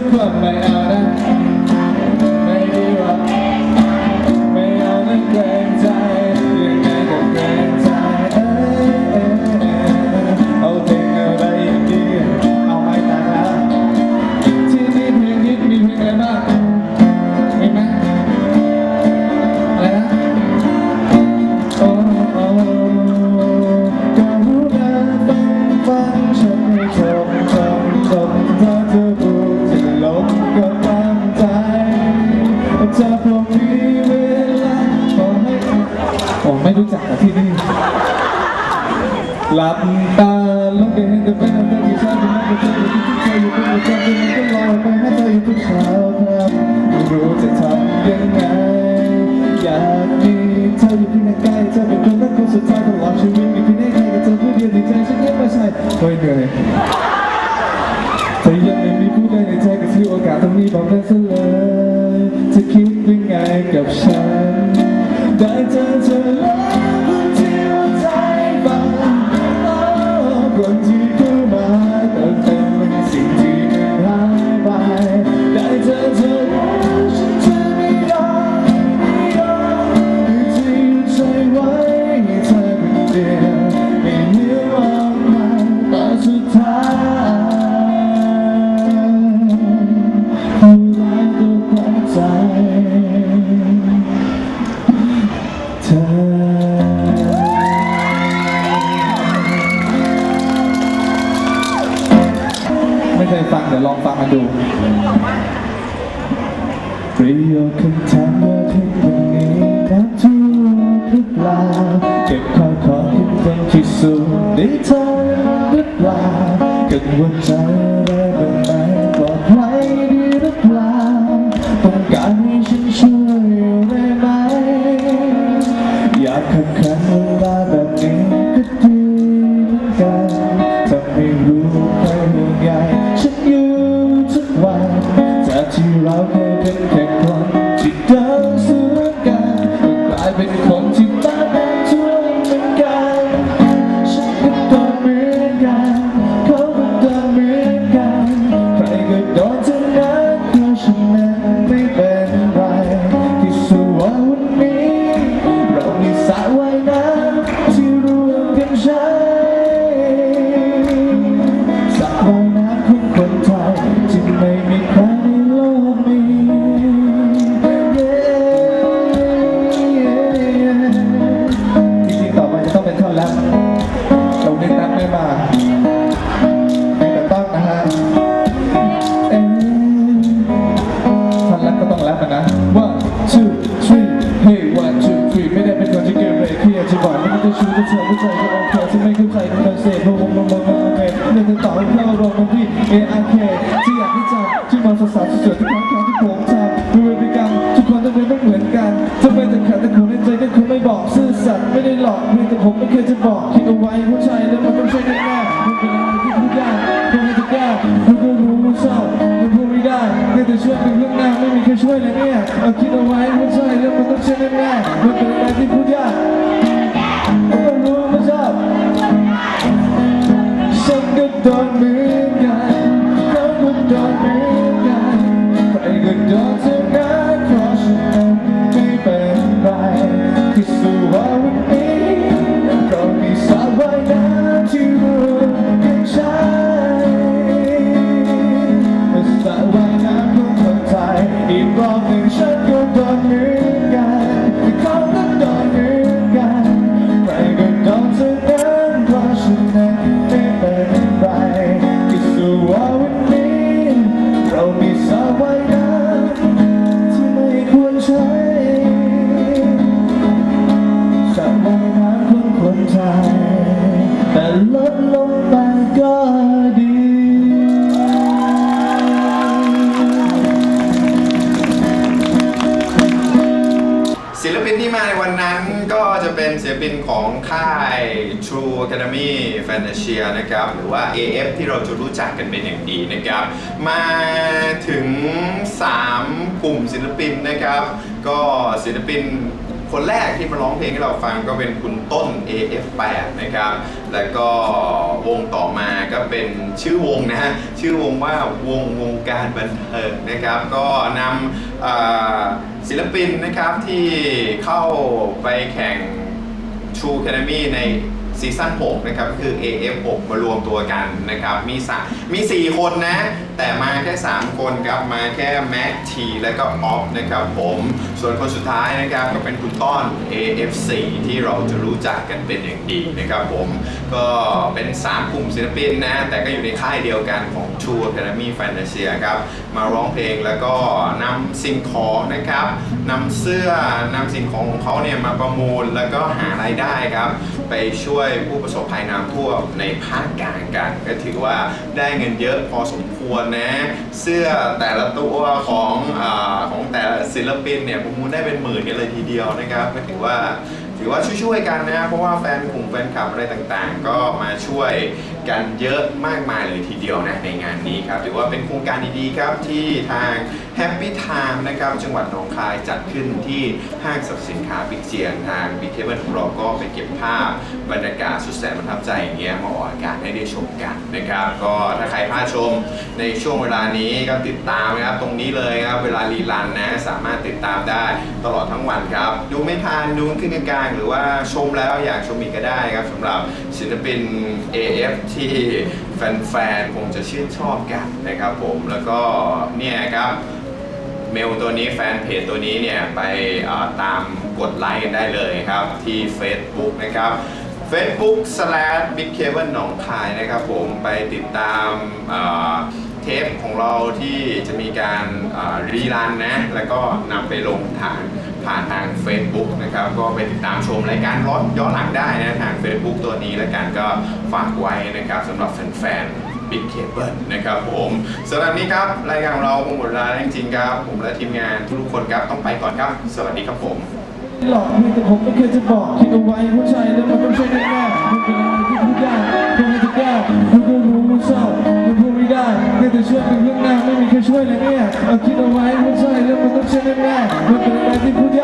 to come, my รู้จักกับที่นี่หลับตาลงไปเห็นแต่เป็นเธอที่ฉันเป็นเธอที่เธออยู่เป็นประจำที่มันก็ลอยไปให้เธออยู่ทุกเช้าครับไม่รู้จะทำยังไงอยากมีเธออยู่เพียงใกล้เธอเป็นคนรักคนสุดท้ายตลอดชีวิตมีเพียงได้แค่เธอผู้เดียวในใจฉันยังไม่ใช่เฮ้ยเหนื่อยเธอยังไม่มีผู้ใดในใจก็ถือโอกาสตรงนี้บอกกันซะเลย เธอไม่เคยฟังเดี๋ยวลองฟังมาดูประโยคคำถามว่าที่ตรงนี้น้ำท่วมหรือเปล่าเก็บข้าวของขึ้นเป็นที่สูงได้เธอหรือเปล่ากังวลใจ โอเคที่ไม่เข้าใจก็เสพเพราะวงมงมงมงเมเรื่องต่อให้เข้าลงมาที่ ARK ที่อยากที่จะที่มองสาวๆสวยทุกครั้งครั้งที่ผมทำดูพฤติกรรมทุกคนต้องเป็นไม่เหมือนกันถ้าเป็นแต่ขัดแต่คนในใจก็คงไม่บอกซื่อสัตย์ไม่ได้หลอกเพียงแต่ผมไม่เคยจะบอกคิดเอาไว้ผู้ชายแล้วมันต้องใช่แน่ๆมันเป็นอะไรที่พูดยากพูดให้จะกล้าพูดก็รู้ว่าชอบมันพูดไม่ได้ได้แต่ช่วยเป็นเรื่องหน้าไม่มีใครช่วยเลยเนี่ยเอาคิดเอาไว้ผู้ชายแล้วมันต้องใช่แน่ๆมันเป็นอะไรที่พูด โดนเหมือนกันเขาก็โดนเหมือนกันใครก็โดนเท่านั้น ก็ดีศิลปินที่มาในวันนั้นก็จะเป็นศิลปินของค่าย True Academy Fantasia นะครับ หรือว่า AF ที่เราจะรู้จักกันเป็นอย่างดีนะครับ มาถึง 3 กลุ่มศิลปินนะครับ ก็ศิลปิน คนแรกที่มาร้องเพลงให้เราฟังก็เป็นคุณต้น AF8 นะครับ แล้วก็วงต่อมาก็เป็นชื่อวงนะฮะ ชื่อวงว่าวงวงการบันเทิงนะครับ ก็นำศิลปินนะครับที่เข้าไปแข่ง True Academy ใน ซีซั่น6นะครับก็คือ AF6 มารวมตัวกันนะครับมีสามมี 4 คนนะ แต่มาแค่ 3 คนครับมาแค่แม็กทีและก็ออฟนะครับผมส่วนคนสุดท้ายนะครับก็เป็นคุณต้อน AF4 ที่เราจะรู้จักกันเป็นอย่างดีนะครับผมก็เป็น 3 กลุ่มศิลปินนะแต่ก็อยู่ในค่ายเดียวกันของ True Academy Fantasia ครับมาร้องเพลงแล้วก็นำสิ่งของนะครับนำเสื้อนำสิ่งของของเขาเนี่ยมาประมูลแล้วก็หารายได้ครับ ไปช่วยผู้ประสบภัยน้ำท่วมในภาคกลางกัน ก็ถือว่าได้เงินเยอะพอสมควรนะ เสื้อแต่ละตัวของอของแต่ละศิลปินเนี่ยผมูลได้เป็นหมื่นกันเลยทีเดียวนะครับก็ถือว่าถือว่าช่วยๆกันนะเพราะว่าแฟนกลุ่มแฟนคลับอะไรต่างๆ ก็มาช่วย กันเยอะมากมายเลยทีเดียวนะในงานนี้ครับถือว่าเป็นโครงการดีๆครับที่ทาง Happy Time นะครับจังหวัดหนองคายจัดขึ้นที่ห้างสรรพสินค้าบิ๊กเจียงทางบิ๊กเคเบิลของเราก็ไปเก็บภาพบรรยากาศสุดแสนประทับใจอย่างเงี้ยมาออกอากาศให้ได้ชมกันนะครับก็ถ้าใครพลาดชมในช่วงเวลานี้ก็ติดตามนะครับตรงนี้เลยครับเวลารีลันนะสามารถติดตามได้ตลอดทั้งวันครับ ดูไม่ทันดูขึ้นกลางๆหรือว่าชมแล้วอยากชมอีกก็ได้ครับสำหรับศิลปิน AF ที่แฟนๆ คงจะชื่นชอบกันนะครับผมแล้วก็เนี่ยครับเมลตัวนี้แฟนเพจตัวนี้เนี่ยไปตามกดไลค์กันได้เลยครับที่ Facebook นะครับ Facebook slash Big Cable หนองคายนะครับผมไปติดตามเทปของเราที่จะมีการรีรันนะ แล้วก็นำไปลงทาง ผ่านทาง Facebook นะครับก็ไปติดตามชมรายการย้อนย้อนหลังได้นะทาง Facebook ตัวนี้แล้วกันก็ฝากไว้นะครับสำหรับแฟนๆบิ๊กเคเบิลนะครับผมสำหรับนี้ครับรายการของเราคงหมดเวลาแล้วจริงๆครับ ผมและทีมงานทุกๆคนครับต้องไปก่อนครับ สวัสดีครับผมหลอกเพีแต่ผมไม่เคยจะบอกคิดเอาไว้หัวใจแล้วมันต้องใช่แน่ๆมันเป็นอะไรที่พูดได้พูดไม่จะแก้มันก็รู้มันชอบ มันพูดไม่ได้แต่ช่วยเป็นเรื่องง่ายไม่มีใครช่วยเลยเนี่ยเอาคิดเอาไว้ไม่ใจแล้วมันต้องใช่แน่ๆมันเป็นอะไรที่พูดยาก